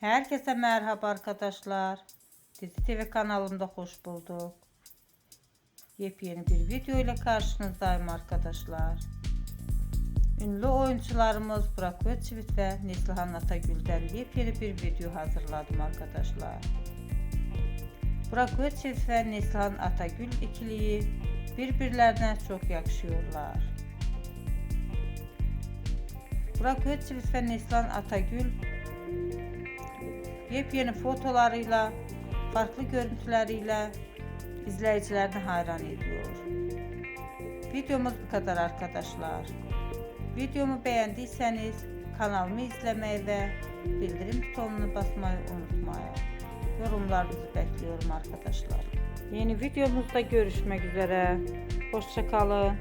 Herkese merhaba arkadaşlar. Dizi TV kanalımda hoş bulduk. Yepyeni bir video ile karşınızdayım arkadaşlar. Ünlü oyuncularımız Burak Özçivit ve Neslihan Atagül'den yepyeni bir video hazırladım arkadaşlar. Burak Özçivit ve Neslihan Atagül ikiliyi birbirlerine çok yakışıyorlar. Burak Özçivit ve Neslihan Atagül yepyeni fotolarıyla, farklı görüntüleriyle izleyicilerini hayran ediyor. Videomuz bu kadar arkadaşlar. Videomu beğendiyseniz kanalımı izlemeyi ve bildirim butonuna basmayı unutmayın. Yorumlarınızı bekliyorum arkadaşlar. Yeni videomuzda görüşmek üzere. Hoşçakalın.